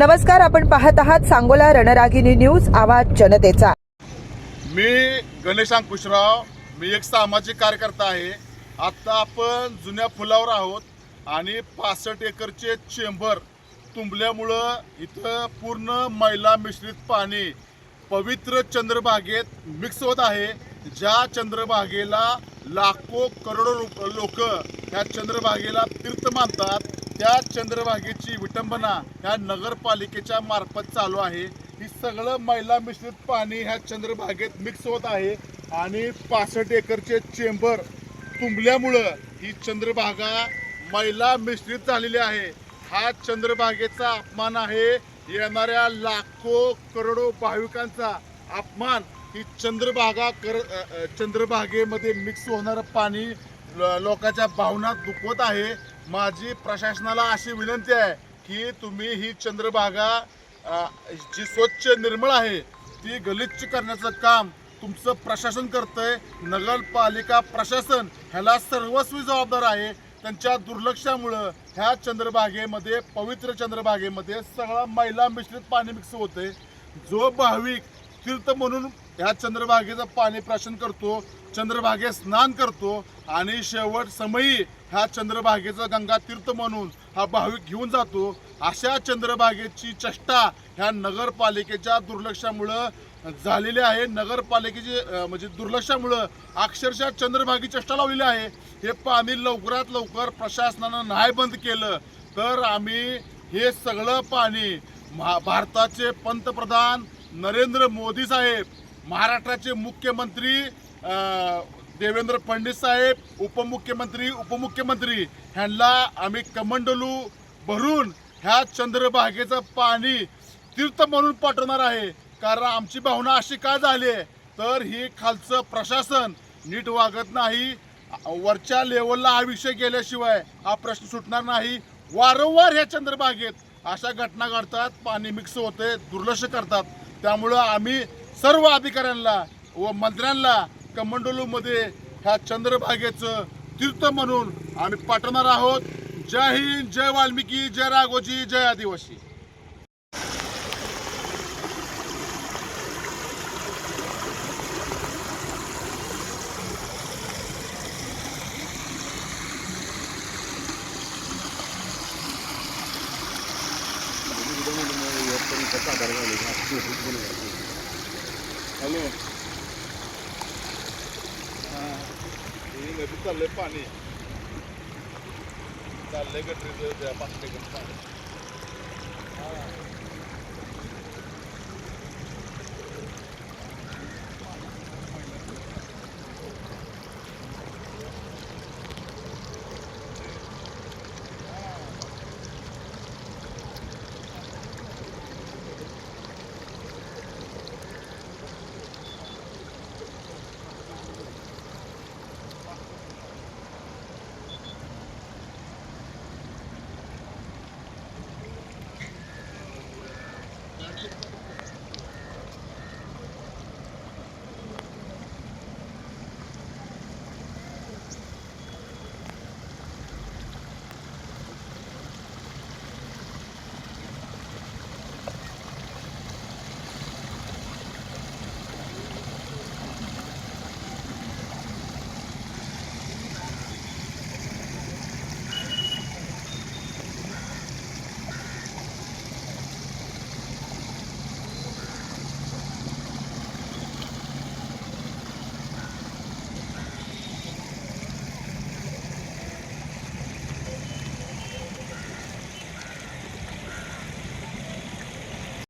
नमस्कार आपण पाहत आहात सांगोला रणरागिनी न्यूज आवाज जनतेचा. मी गणेश अंकुशराव मी एक सामाजिक कार्यकर्ता आहे. आत्ता आपण जुन्या फुलावर आहोत आणि पासष्ट एकरचे चेंबर तुंबल्यामुळं इथं पूर्ण मैला मिश्रित पाणी पवित्र चंद्रभागेत मिक्स होत आहे. ज्या चंद्रभागेला लाखो करोडो लोक ह्या चंद्रभागेला तीर्थ मानतात. त्या चंद्रभागेची विटंबना ह्या नगरपालिकेच्या मार्फत चालू आहे. ही सगळं मैला मिश्रित पाणी ह्या चंद्रभागेत मिक्स होत आहे आणि पासष्ट एकरचे चेंबर तुंबल्यामुळं ही चंद्रभागा मैला मिश्रित झालेली आहे. हा चंद्रभागेचा अपमान आहे. येणाऱ्या लाखो करोडो भाविकांचा अपमान ही चंद्रभागा कर चंद्रभागेमध्ये मिक्स होणारं पाणी लोकांच्या भावना दुखवत आहे. माझी प्रशासनाला अशी विनंती आहे की तुम्ही ही चंद्रभागा जी स्वच्छ निर्मळ आहे ती गलिच्छ करण्याचं काम तुमचं प्रशासन करतंय. नगरपालिका प्रशासन ह्याला सर्वस्वी जबाबदार आहे. त्यांच्या दुर्लक्षामुळं ह्या चंद्रभागेमध्ये पवित्र चंद्रभागेमध्ये सगळा मैला मिश्रित पाणी मिक्स होतंय. जो भाविक तीर्थ म्हणून ह्या चंद्रभागेचं पाणी प्राशन करतो चंद्रभागेत स्नान करतो आणि शेवट समयी ह्या चंद्रभागेचं गंगा तीर्थ म्हणून हा भाविक घेऊन जातो. अशा चंद्रभागेची चष्टा ह्या नगरपालिकेच्या दुर्लक्षामुळं झालेली आहे. नगरपालिकेची म्हणजे दुर्लक्षामुळं अक्षरशः चंद्रभागी चष्टा लावलेली आहे. हे पाणी लवकरात लवकर प्रशासनानं नाही बंद केलं तर आम्ही हे सगळं पाणी महा भारताचे पंतप्रधान नरेंद्र मोदी साहेब महाराष्ट्राचे मुख्यमंत्री देवेंद्र फडणवीस साहेब उपमुख्यमंत्री उपमुख्यमंत्री ह्यांना आम्ही कमंडलू भरून ह्या चंद्रभागेचं पाणी तीर्थ म्हणून पाठवणार आहे. कारण आमची भावना अशी का झाली आहे? तर ही खालचं प्रशासन नीट वागत नाही. वरच्या लेवलला हा विषय गेल्याशिवाय हा प्रश्न सुटणार नाही. वारंवार ह्या चंद्रभागेत अशा घटना घडतात पाणी मिक्स होते दुर्लक्ष करतात. त्यामुळं आम्ही सर्व अधिकाऱ्यांना व मंत्र्यांना कमंडलूमध्ये ह्या चंद्रभागेचं तीर्थ म्हणून आम्ही पाठवणार आहोत. जय हिंद जय वाल्मिकी जय राघोजी जय आदिवासी. हॅलो हे नदी चाललंय पाणी चाललंय गटरीचं त्या पाच पाणी